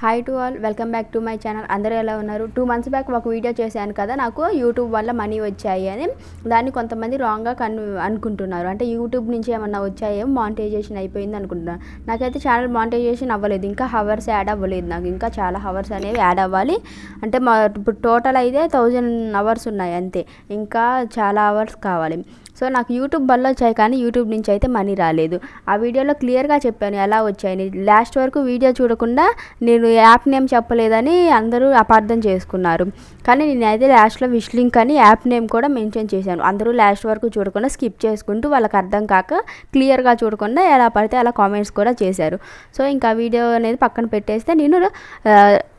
Hi to all welcome back to my channel అందరూ ఎలా ఉన్నారు? టూ మంత్స్ బ్యాక్ ఒక వీడియో చేశాను కదా నాకు యూట్యూబ్ వల్ల మనీ వచ్చాయి అని. దాన్ని కొంతమంది రాంగ్గా కన్ అనుకుంటున్నారు. అంటే యూట్యూబ్ నుంచి ఏమన్నా వచ్చాయేమో మానిటైజేషన్ అయిపోయింది అనుకుంటున్నాను నాకైతే ఛానల్ మానిటైజేషన్ అవ్వలేదు. ఇంకా హవర్స్ యాడ్ అవ్వలేదు నాకు. ఇంకా చాలా హవర్స్ అనేవి యాడ్ అవ్వాలి. అంటే మా ఇప్పుడు టోటల్ అయితే థౌజండ్ అవర్స్ ఉన్నాయి అంతే. ఇంకా చాలా అవర్స్ కావాలి. సో నాకు యూట్యూబ్ వల్ల వచ్చాయి కానీ యూట్యూబ్ నుంచి అయితే మనీ రాలేదు. ఆ వీడియోలో క్లియర్గా చెప్పాను ఎలా వచ్చాయని. లాస్ట్ వరకు వీడియో చూడకుండా నేను యాప్ నేమ్ చెప్పలేదని అందరూ అపార్థం చేసుకున్నారు. కానీ నేనైతే లాస్ట్లో విష్ లింక్ అని యాప్ నేమ్ కూడా మెన్షన్ చేశాను. అందరూ లాస్ట్ వరకు చూడకుండా స్కిప్ చేసుకుంటూ వాళ్ళకి అర్థం కాక క్లియర్గా చూడకుండా ఎలా పడితే అలా కామెంట్స్ కూడా చేశారు. సో ఇంకా వీడియో అనేది పక్కన పెట్టేస్తే నేను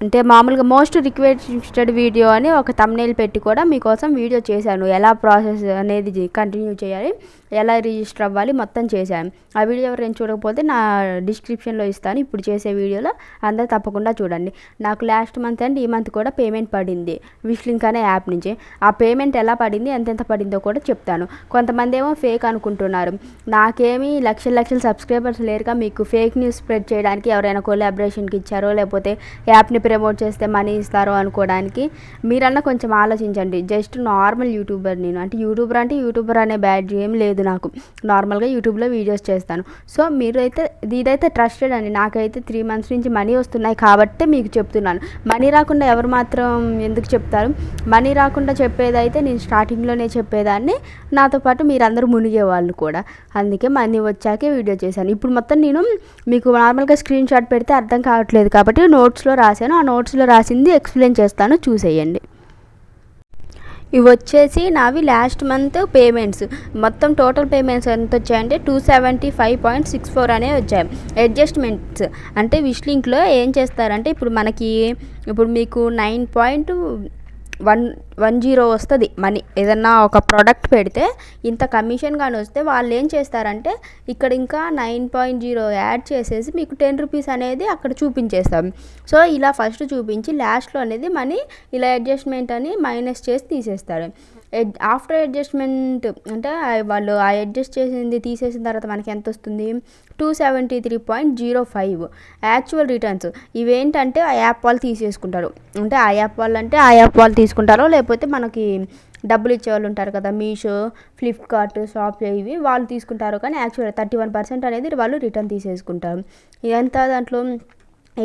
అంటే మామూలుగా మోస్ట్ రిక్వెస్టెడ్ వీడియో అని ఒక తమ్నేల్ పెట్టి కూడా మీకోసం వీడియో చేశాను. ఎలా ప్రాసెస్ అనేది కంటిన్యూ చేయాలి. ఎలా రిజిస్టర్ అవ్వాలి మొత్తం చేశాను. ఆ వీడియో ఎవరైనా చూడకపోతే నా డిస్క్రిప్షన్లో ఇస్తాను. ఇప్పుడు చేసే వీడియోలో అందరూ తప్పకుండా చూడండి. నాకు లాస్ట్ మంత్ అండ్ ఈ మంత్ కూడా పేమెంట్ పడింది. విష్ లింక్ అనే యాప్ నుంచి. ఆ పేమెంట్ ఎలా పడింది ఎంతెంత పడిందో కూడా చెప్తాను. కొంతమంది ఏమో ఫేక్ అనుకుంటున్నారు. నాకేమీ లక్షల లక్షల సబ్స్క్రైబర్స్ లేరుగా. మీకు ఫేక్ న్యూస్ స్ప్రెడ్ చేయడానికి ఎవరైనా కొలాబరేషన్కి ఇచ్చారో లేకపోతే యాప్ని ప్రమోట్ చేస్తే మనీ ఇస్తారో అనుకోవడానికి మీరన్నా కొంచెం ఆలోచించండి. జస్ట్ నార్మల్ యూట్యూబర్ నేను. అంటే యూట్యూబర్ అంటే యూట్యూబర్ అనే బ్యాడ్ ఏం లేదు నాకు. నార్మల్గా యూట్యూబ్లో వీడియోస్ చేస్తాను. సో మీరైతే ఇదైతే ట్రస్టెడ్ అండి. నాకైతే త్రీ మంత్స్ నుంచి మనీ వస్తున్నాయి కాబట్టి మీకు చెప్తున్నాను. మనీ రాకుండా ఎవరు మాత్రం ఎందుకు చెప్తారు? మనీ రాకుండా చెప్పేదైతే నేను స్టార్టింగ్లోనే చెప్పేదాన్ని. నాతో పాటు మీరందరూ మునిగే వాళ్ళు కూడా. అందుకే మనీ వచ్చాకే వీడియో చేశాను. ఇప్పుడు మొత్తం నేను మీకు నార్మల్గా స్క్రీన్ షాట్ పెడితే అర్థం కావట్లేదు కాబట్టి నోట్స్లో రాశాను. ఆ నోట్స్లో రాసింది ఎక్స్ప్లెయిన్ చేస్తాను. చూసేయండి. ఇవి వచ్చేసి నావి లాస్ట్ మంత్ పేమెంట్స్ మొత్తం టోటల్ పేమెంట్స్ ఎంత వచ్చాయంటే two seventy five point six four అనేవి వచ్చాయి. అడ్జస్ట్మెంట్స్ అంటే విష్ లింక్లో ఏం చేస్తారంటే ఇప్పుడు మనకి ఇప్పుడు మీకు nine point one one zero వస్తుంది మనీ. ఏదన్నా ఒక ప్రోడక్ట్ పెడితే ఇంత కమిషన్ కానీ వస్తే వాళ్ళు ఏం చేస్తారంటే ఇక్కడ ఇంకా నైన్ పాయింట్ జీరో యాడ్ చేసేసి మీకు టెన్ రూపీస్ అనేది అక్కడ చూపించేస్తాం. సో ఇలా ఫస్ట్ చూపించి లాస్ట్లో అనేది మనీ ఇలా అడ్జస్ట్మెంట్ అని మైనస్ చేసి తీసేస్తారు. ఆఫ్టర్ అడ్జస్ట్మెంట్ అంటే వాళ్ళు ఆ అడ్జస్ట్ చేసింది తీసేసిన తర్వాత మనకి ఎంత వస్తుంది? Two seventy three point zero five actual returns ఇవేంటంటే ఆ యాప్ వాళ్ళు తీసేసుకుంటారు. అంటే ఆ యాప్ వాళ్ళు అంటే ఆ యాప్ వాళ్ళు తీసుకుంటారు లేకపోతే మనకి డబ్బులు ఇచ్చే వాళ్ళు ఉంటారు కదా మీషో ఫ్లిప్కార్ట్ షాప్ ఇవి వాళ్ళు తీసుకుంటారు కానీ యాక్చువల్ థర్టీ వన్ పర్సెంట్ అనేది వాళ్ళు రిటర్న్ తీసేసుకుంటారు. ఇదంతా దాంట్లో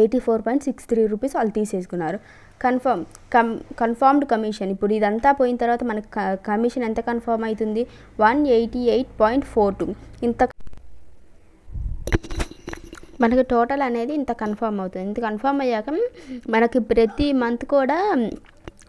eighty four point six three rupees వాళ్ళు తీసేసుకున్నారు. Confirm come confirmed commission. ఇప్పుడు ఇదంతా పోయిన తర్వాత మనకి కమిషన్ ఎంత కన్ఫర్మ్ అవుతుంది? One eighty eight point four two. ఇంత మనకి టోటల్ అనేది ఇంత కన్ఫర్మ్ అవుతుంది. ఇంత కన్ఫర్మ్ అయ్యాక మనకి ప్రతి మంత్ కూడా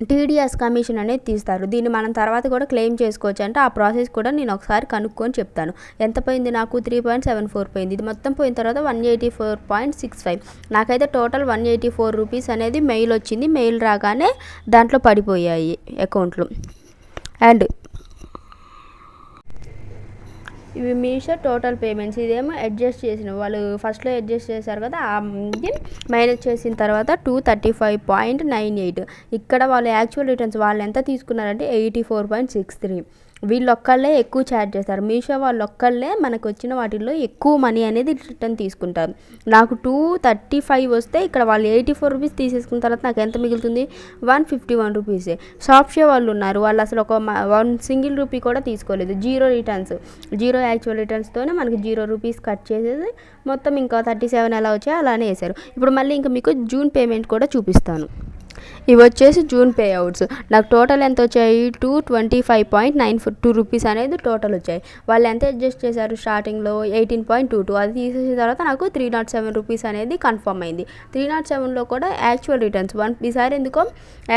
టీడీఎస్ కమిషన్ అనేది తీస్తారు. దీన్ని మనం తర్వాత కూడా క్లెయిమ్ చేసుకోవచ్చు అంటే ఆ ప్రాసెస్ కూడా నేను ఒకసారి కనుక్కొని చెప్తాను. ఎంత పోయింది నాకు? త్రీ పాయింట్ సెవెన్ ఫోర్ పోయింది. ఇది మొత్తం పోయిన తర్వాత one eighty four point six five. నాకైతే total one eighty four rupees అనేది మెయిల్ వచ్చింది. మెయిల్ రాగానే దాంట్లో పడిపోయాయి అకౌంట్లో. అండ్ ఇవి మీషో టోటల్ పేమెంట్స్. ఇదేమో అడ్జస్ట్ చేసిన వాళ్ళు ఫస్ట్లో అడ్జస్ట్ చేశారు కదా ఆ మైనస్ చేసిన తర్వాత two thirty five point nine eight ఇక్కడ వాళ్ళు యాక్చువల్ రిటర్న్స్ వాళ్ళు ఎంత తీసుకున్నారంటే eighty four point six three వీళ్ళొక్కళ్ళే ఎక్కువ ఛార్జ్ చేస్తారు. మీషో వాళ్ళు ఒక్కళ్ళే మనకు వచ్చిన వాటిల్లో ఎక్కువ మనీ అనేది రిటర్న్ తీసుకుంటారు. నాకు టూ థర్టీ ఫైవ్ వస్తే ఇక్కడ వాళ్ళు ఎయిటీ ఫోర్ రూపీస్ తీసేసుకున్న తర్వాత నాకు ఎంత మిగులుతుంది? వన్ ఫిఫ్టీ వన్ రూపీసే షాప్షే వాళ్ళు ఉన్నారు. వాళ్ళు అసలు ఒక వన్ సింగిల్ రూపీ కూడా తీసుకోలేదు. జీరో రిటర్న్స్ జీరో యాక్చువల్ రిటర్న్స్తోనే మనకి జీరో రూపీస్ కట్ చేసేసి మొత్తం ఇంకా థర్టీ సెవెన్ ఎలా వచ్చాయో అలానే వేశారు. ఇప్పుడు మళ్ళీ ఇంకా మీకు జూన్ పేమెంట్ కూడా చూపిస్తాను. ఇవి వచ్చేసి జూన్ పే అవుట్స్ నాకు టోటల్ ఎంత వచ్చాయి? Two twenty five point nine two rupees అనేది టోటల్ వచ్చాయి. వాళ్ళు ఎంత అడ్జస్ట్ చేశారు స్టార్టింగ్లో ఎయిటీన్ పాయింట్ టూ టూ. అది తీసేసిన తర్వాత నాకు త్రీ నాట్ సెవెన్ రూపీస్ అనేది కన్ఫర్మ్ అయింది. త్రీ నాట్ సెవెన్లో కూడా యాక్చువల్ రిటర్న్స్ వన్ ఈసారి ఎందుకో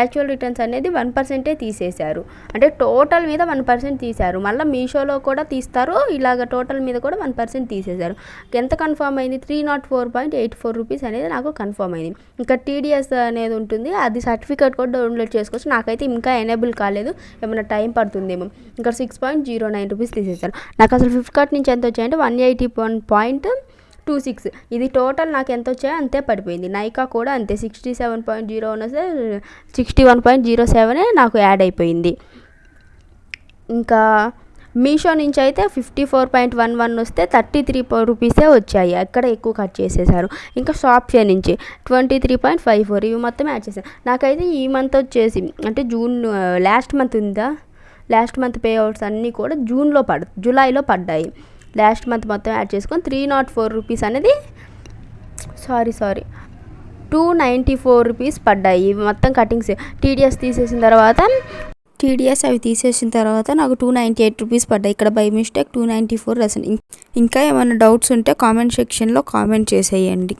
యాక్చువల్ రిటర్న్స్ అనేది వన్ పర్సెంటే తీసేశారు. అంటే టోటల్ మీద వన్ పర్సెంట్ తీశారు. మళ్ళీ మీషోలో కూడా తీస్తారు. ఇలాగ టోటల్ మీద కూడా వన్ పర్సెంట్ తీసేశారు. ఎంత కన్ఫర్మ్ అయింది? Three nought four point eight four rupees అనేది నాకు కన్ఫర్మ్ అయింది. ఇంకా టీడీఎస్ అనేది ఉంటుంది. అది సర్టిఫికేట్ కూడా డౌన్లోడ్ చేసుకోవచ్చు. నాకైతే ఇంకా ఎనేబుల్ కాలేదు. ఏమైనా టైం పడుతుందేమో. ఇంకా six point zero nine rupees తీసేసాను నాకు అసలు ఫ్లిప్కార్ట్ నుంచి ఎంత వచ్చాయంటే one eighty one point two six ఇది టోటల్ నాకు ఎంత వచ్చాయో అంతే పడిపోయింది. నైకా కూడా అంతే. సిక్స్టీ సెవెన్ పాయింట్ జీరో ఉన్న సిక్స్టీ వన్ పాయింట్ జీరో సెవెనే నాకు యాడ్ అయిపోయింది. ఇంకా మీషో నుంచి అయితే fifty four point one one వస్తే థర్టీ త్రీ రూపీసే వచ్చాయి. అక్కడ ఎక్కువ కట్ చేసేసారు ఇంకా షాప్షే నుంచి twenty three point five four ఇవి మొత్తం యాడ్ చేశారు. నాకైతే ఈ మంత్ వచ్చేసి అంటే జూన్ లాస్ట్ మంత్ ఉందా? లాస్ట్ మంత్ పే అవుట్స్ అన్నీ కూడా జూన్లో పడ జూలైలో పడ్డాయి. లాస్ట్ మంత్ మొత్తం యాడ్ చేసుకొని త్రీ నాట్ ఫోర్ రూపీస్ అనేది sorry sorry two ninety four rupees పడ్డాయి. ఇవి మొత్తం కటింగ్స్ టీడీఎస్ తీసేసిన తర్వాత టీడీఎస్ అవి తీసేసిన తర్వాత నాకు టూ నైంటీ ఎయిట్ రూపీస్ పడ్డాయి. ఇక్కడ by mistake two ninety four ఇంకా ఏమైనా డౌట్స్ ఉంటే కామెంట్ సెక్షన్లో కామెంట్ చేసేయండి.